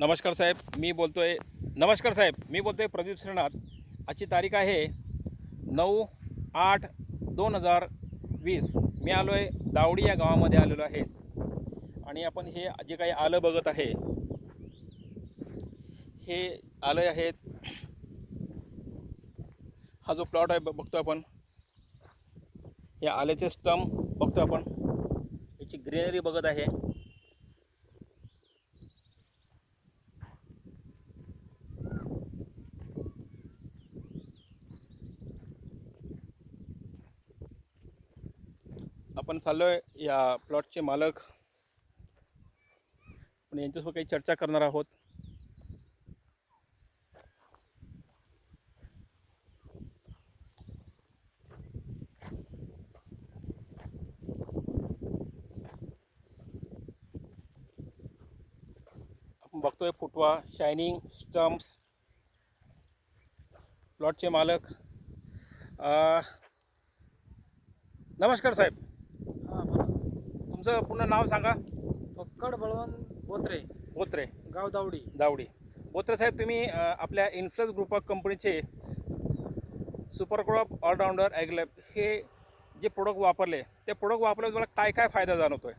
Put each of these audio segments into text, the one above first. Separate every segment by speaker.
Speaker 1: नमस्कार साहेब मी बोलतो आहे नमस्कार साहेब मी बोलतो आहे प्रदीप श्रीनाथ. आजची तारीख आहे नऊ आठ दोन हजार वीस. मी आलो आहे दावडी या गावामध्ये आलेलो आहे. आणि आपण हे जे काही आलं बघत आहे हे आलं आहेत हा जो प्लॉट आहे बघतो आपण. हे आल्याचे स्टंप बघतो आपण. याची ग्रीनरी बघत आहे. आपण चाललो आहे या प्लॉटचे मालक. पण यांच्यासोबत काही चर्चा करणार आहोत. आपण बघतोय फुटवा शायनिंग स्टम्प्स प्लॉटचे मालक. आ, नमस्कार साहेब. तुमचं पूर्ण नाव सांगा.
Speaker 2: फक्कड बळवंत बोत्रे
Speaker 1: बोत्रे.
Speaker 2: गाव दावडी.
Speaker 1: दावडी. बोत्रे साहेब तुम्ही अ, आपल्या इन्फ्लुअन्स ग्रुप ऑफ कंपनीचे सुपर क्रॉप ऑलराऊंडर ॲग्लॅब हे जे प्रोडक्ट वापरले ते प्रोडक्ट वापरल्यावर तुम्हाला काय काय फायदा जाणवतोय?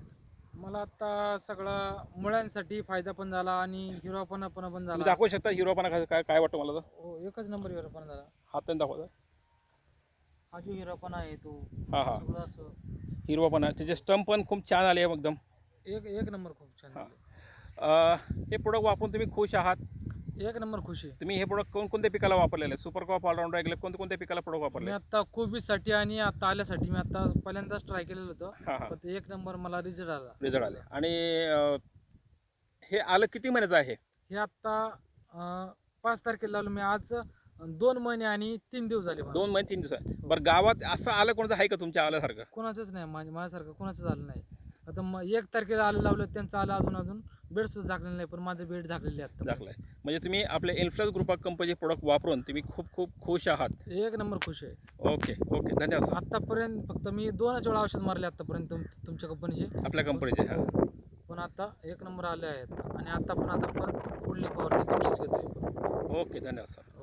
Speaker 2: मला आता सगळा मुळ्यांसाठी फायदा पण झाला आणि हिरोपणा पण पण
Speaker 1: तुम्ही
Speaker 2: झाला
Speaker 1: दाखवू शकता हिरोपणा काय काय काय वाटतं मला तर
Speaker 2: हो एकच नंबर हिरोपणा झाला.
Speaker 1: हाताने दाखवता
Speaker 2: हा जो हिरोपणा आहे तो.
Speaker 1: हां हां.
Speaker 2: सगळं असं.
Speaker 1: हिरवापणा. त्याचे स्टंप पण खूप छान आले एकदम.
Speaker 2: एक एक नंबर खूप छान
Speaker 1: हा. अ, हे प्रोडक्ट वापरून तुम्ही खुश आहात?
Speaker 2: एक नंबर खुशी आहे.
Speaker 1: तुम्ही हे प्रोडक्ट कोणकोणत्या पिकाला वापरलेले आहे? सुपर क्रॉप ऑलराऊंडर ॲग्लॅब कोणत्या कोणत्या पिकाला प्रोडक्ट
Speaker 2: मी
Speaker 1: वापरले
Speaker 2: आता कोबीसाठी आणि आता आल्यासाठी मी आता पहिल्यांदाच ट्राय केलेलं होतं.
Speaker 1: हां हां.
Speaker 2: पण ते एक नंबर मला रिझल्ट आला.
Speaker 1: रिझल्ट आले. आणि अ, हे आलं किती महिन्याचं आहे?
Speaker 2: हे आता अं, पाच तारखेला लावलं. मी आज दोन महिने आणि तीन दिवस झाले मला.
Speaker 1: दोन महिने तीन दिवस बरं गावात असं आलं कोणतं आहे का तुमच्या आल्यासारखं?
Speaker 2: कोणाचंच नाही माझ्या माझ्यासारखं कोणाचं झालं नाही. आता मग एक तारखेला आलं लावलं त्यांचं आलं अजून अजून. बेड सुद्धा झाकलेलं नाही पण माझं बेड झाकलेले आहे आता
Speaker 1: दाखलाय म्हणजे तुम्ही आपल्या इन्फ्लुअन्स ग्रुप ऑफ कंपनीचे प्रोडक्ट वापरून तुम्ही खूप खूप खुश आहात.
Speaker 2: एक नंबर खुश आहे.
Speaker 1: Okay okay. धन्यवाद सर.
Speaker 2: आतापर्यंत फक्त मी दोनच वेळा औषध मारले आतापर्यंत तुम तुमच्या कंपनीचे.
Speaker 1: आपल्या कंपनीचे हां.
Speaker 2: पण आता एक नंबर आले आहेत. आणि आता पण आता परत पुढली फवारणी तुमचीच घेतोय.
Speaker 1: ओके धन्यवाद सर.